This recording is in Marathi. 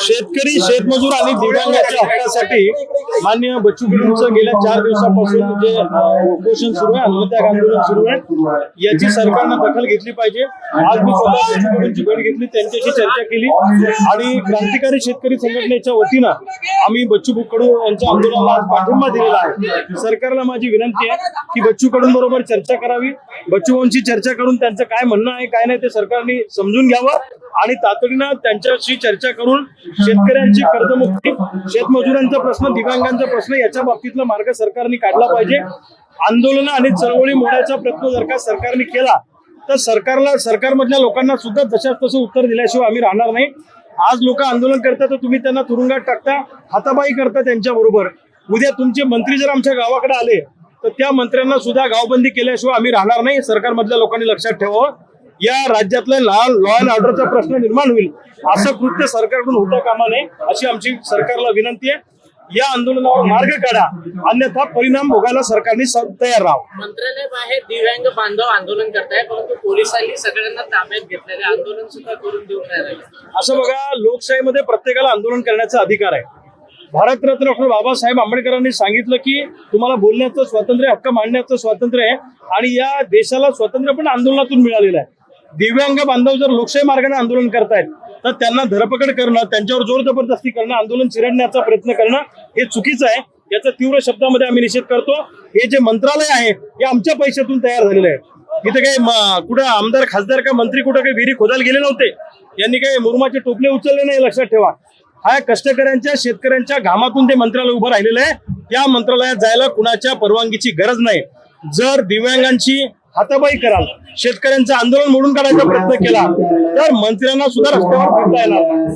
शेतकरी शेतमजूर आणि दिव्यांगाच्या हक्कासाठी. मान्य बच्चू कडूंचं गेल्या चार दिवसापासून जे उपोषण सुरू आहे आत्मत्याग आंदोलन सुरू आहे याची सरकारनं दखल घेतली पाहिजे. आज मी स्वतः बच्चू कडूंची भेट घेतली त्यांच्याशी चर्चा केली. आणि क्रांतिकारी शेतकरी संघटनेच्या वतीनं आम्ही बच्चू कडू यांच्या आंदोलनाला आज पाठिंबा दिलेला आहे. सरकारला माझी विनंती आहे की बच्चू कडून बरोबर चर्चा करावी. बच्चूंशी चर्चा करून त्यांचं काय म्हणणं आहे काय नाही ते सरकारने समजून घ्यावं. आणि तातडीनं त्यांच्याशी चर्चा करून शेतकऱ्यांची कर्जमुक्ती शेतमजुरांचा प्रश्न दिव्यांगांचा प्रश्न याच्या बाबतीतला मार्ग सरकारने काढला पाहिजे. आंदोलन आणि चळवळी मोडायचा प्रयत्न जर का सरकारने केला तर सरकारला सरकारमधल्या लोकांना सुद्धा जशाच तसं उत्तर दिल्याशिवाय आम्ही राहणार नाही. आज लोक आंदोलन करतात तर तुम्ही त्यांना तुरुंगात टाकता हाताबाई करता त्यांच्या बरोबर. उद्या तुमचे मंत्री जर आमच्या गावाकडे आले तर त्या मंत्र्यांना सुद्धा गावबंदी केल्याशिवाय आम्ही राहणार नाही. सरकारमधल्या लोकांनी लक्षात ठेवावं. या राज्यातल्या लहान लॉ अँड ऑर्डरचा प्रश्न निर्माण होईल असं कृत्य सरकारकडून होता कामा नये अशी आमची सरकारला विनंती आहे. या आंदोलनावर मार्ग काढा अन्यथा परिणाम भोगायला सरकारने तयार राहावं. मंत्रालय बाहेर दिव्यांग बांधव आंदोलन करताय परंतु पोलिसांनी सगळ्यांना ताब्यात घेतलेले आंदोलन सुद्धा करून देऊन राहिले? असं बघा लोकशाहीमध्ये प्रत्येकाला आंदोलन करण्याचा अधिकार आहे. भारतरत्न डॉक्टर बाबासाहेब आंबेडकरांनी सांगितलं की तुम्हाला बोलण्याचं स्वातंत्र्य हक्क मांडण्याचं स्वातंत्र्य आहे आणि या देशाला स्वातंत्र्य पण आंदोलनातून मिळालेलं आहे. दिव्यांग बांधव जर लोकशाही मार्गाने आंदोलन करतायत तर त्यांना धरपकड करणं त्यांच्यावर जोर जबरदस्ती करणं आंदोलन चिरडण्याचा प्रयत्न करणं हे चुकीचं आहे. याचा तीव्र शब्दामध्ये आम्ही निषेध करतो. हे जे मंत्रालय आहे हे आमच्या पैशातून तयार झालेलं आहे. इथे काही कुठं आमदार खासदार का मंत्री कुठं काही विहिरी खोदायला गेले नव्हते. यांनी काही मुरमाचे टोपले उचलले नाही लक्षात ठेवा. हा कष्टकऱ्यांच्या शेतकऱ्यांच्या घामातून ते मंत्रालय उभं राहिलेलं आहे. या मंत्रालयात जायला कुणाच्या परवानगीची गरज नाही. जर दिव्यांगांची हाताबाई कराल. शेतकऱ्यांचं आंदोलन मोडून काढायचा प्रयत्न केला. तर मंत्र्यांना सुद्धा रस्त्यावर फिरता येणार